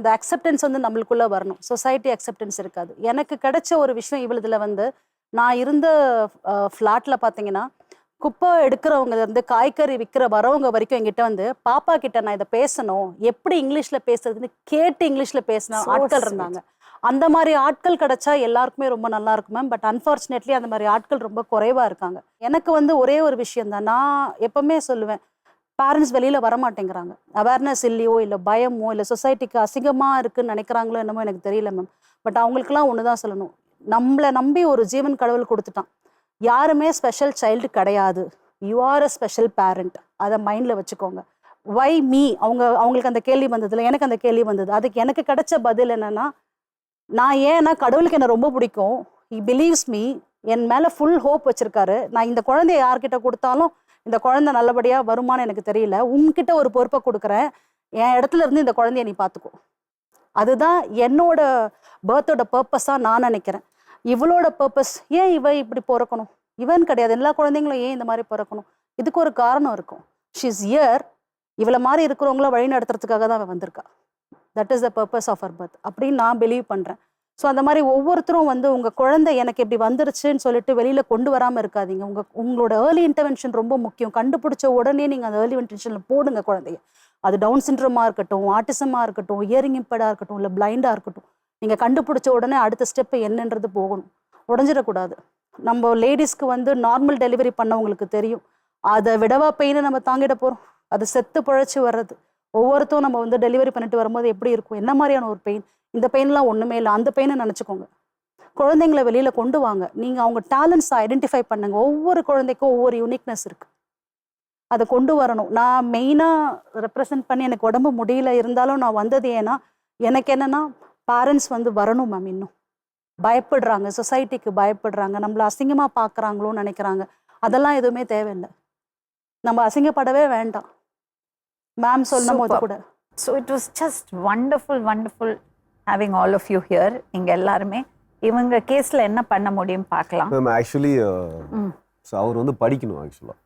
இந்த அக்செப்டன்ஸ் வந்து நம்மளுக்குள்ள வரணும். சொசைட்டி அக்செப்டன்ஸ் இருக்காது. எனக்கு கிடைச்ச ஒரு விஷயம் இவ்வளவுல வந்து நான் இருந்த ஃப்ளாட்ல பார்த்தீங்கன்னா குப்பை எடுக்கிறவங்க இருந்து காய்கறி விற்கிற வரவங்க வரைக்கும் என்கிட்ட வந்து பாப்பா கிட்ட நான் இதை பேசணும். எப்படி இங்கிலீஷ்ல பேசுறதுன்னு கேட்டு இங்கிலீஷ்ல பேசின ஆட்கள். இருந்தாங்க. அந்த மாதிரி ஆட்கள் கிடைச்சா எல்லாருக்குமே ரொம்ப நல்லா இருக்கும் மேம் பட் அன்ஃபார்ச்சுனேட்லி அந்த மாதிரி ஆட்கள் ரொம்ப குறைவா இருக்காங்க. எனக்கு வந்து ஒரே ஒரு விஷயம் தான் நான் எப்பவுமே சொல்லுவேன் பேரண்ட்ஸ் வெளியில் வர மாட்டேங்கிறாங்க அவேர்னஸ் இல்லையோ இல்லை பயமோ இல்லை சொசைட்டிக்கு அசிங்கமாக இருக்குன்னு நினைக்கிறாங்களோ என்னமோ எனக்கு தெரியல மேம் பட் அவங்களுக்குலாம் ஒன்று தான் சொல்லணும். நம்மளை நம்பி ஒரு ஜீவன் கடவுள் கொடுத்துட்டான். யாருமே ஸ்பெஷல் சைல்டு கிடையாது. You are a special parent அதை மைண்டில் வச்சுக்கோங்க. வை மீ அவங்க அவங்களுக்கு அந்த கேள்வி வந்ததில்ல எனக்கு அந்த கேள்வி வந்தது. அதுக்கு எனக்கு கிடைச்ச பதில் என்னன்னா நான் ஏன்னா கடவுளுக்கு என்ன ரொம்ப பிடிக்கும். இ பிலீவ்ஸ் மீ என் மேலே ஃபுல் ஹோப் வச்சுருக்காரு. நான் இந்த குழந்தைய யார்கிட்ட கொடுத்தாலும் இந்த குழந்தை நல்லபடியாக வருமான்னு எனக்கு தெரியல. உன்கிட்ட ஒரு பொறுப்பை கொடுக்குறேன். என் இடத்துல இருந்து இந்த குழந்தைய நீ பார்த்துக்கோ அதுதான் என்னோட பர்த்தோட பர்பஸாக நான் நினைக்கிறேன். இவளோட பர்பஸ் ஏன் இவ இப்படி பிறக்கணும்? இவன் கிடையாது. எல்லா குழந்தைங்களும் ஏன் இந்த மாதிரி பிறக்கணும்? இதுக்கு ஒரு காரணம் இருக்கும். ஷீஸ் இயர் இவளை மாதிரி இருக்கிறவங்கள வழி நடத்துறதுக்காக தான் அவன் வந்திருக்கா. That is the purpose of our birth அப்படின்னு நான் பிலீவ் பண்ணுறேன் ஸோ அந்த மாதிரி ஒவ்வொருத்தரும் வந்து உங்கள் குழந்தை எனக்கு இப்படி வந்துருச்சுன்னு சொல்லிட்டு வெளியில் கொண்டு வராமல் இருக்காதீங்க. உங்கள் உங்களோட ஏர்லி இன்டர்வென்ஷன் ரொம்ப முக்கியம். கண்டுபிடிச்ச உடனே நீங்கள் அந்த ஏர்லி இன்டர்வென்ஷனில் போடுங்க குழந்தைய. அது டவுன் சிண்ட்ரோமாக இருக்கட்டும் ஆட்டிசமாக இருக்கட்டும் இயரிங் இம்படாக இருக்கட்டும் இல்லை பிளைண்டாக இருக்கட்டும் நீங்கள் கண்டுபிடிச்ச உடனே அடுத்த ஸ்டெப்பு என்னன்றது போகணும். உடஞ்சிடக்கூடாது. நம்ம லேடிஸ்க்கு வந்து நார்மல் டெலிவரி பண்ணவங்களுக்கு தெரியும். அதை விடவா பெயினை நம்ம தாங்கிட போகிறோம் அது செத்து பிழைச்சி வர்றது. ஒவ்வொருத்தரும் நம்ம வந்து டெலிவரி பண்ணிட்டு வரும்போது எப்படி இருக்கும்? என்ன மாதிரியான ஒரு பெயின் இந்த பெயின்லாம் ஒன்றுமே இல்லை. அந்த பெயினை நினச்சிக்கோங்க. குழந்தைங்களை வெளியில் கொண்டு வாங்க. நீங்கள் அவங்க டேலண்ட்ஸை ஐடென்டிஃபை பண்ணுங்க. ஒவ்வொரு குழந்தைக்கும் ஒவ்வொரு யூனிக்னஸ் இருக்குது அதை கொண்டு வரணும். நான் மெயினாக ரெப்ரசன்ட் பண்ணி எனக்கு உடம்பு முடியல இருந்தாலும் நான் வந்தது ஏன்னா எனக்கு என்னன்னா பேரண்ட்ஸ் வந்து வரணும் மேம் இன்னும். பயப்படுறாங்க. சொசைட்டிக்கு பயப்படுறாங்க. நம்மளை அசிங்கமாக பார்க்குறாங்களோன்னு நினைக்கிறாங்க. அதெல்லாம் எதுவுமே தேவையில்லை. நம்ம அசிங்கப்படவே வேண்டாம். மேம் சொல்லும் போது. கூட so it was just wonderful wonderful having all of you here இங்கே எல்லாருமே இவங்க கேஸில் என்ன பண்ண முடியும் பார்க்கலாம் மேம் ஆக்சுவலி ம். அவர் வந்து படிக்கணும் ஆக்சுவலாக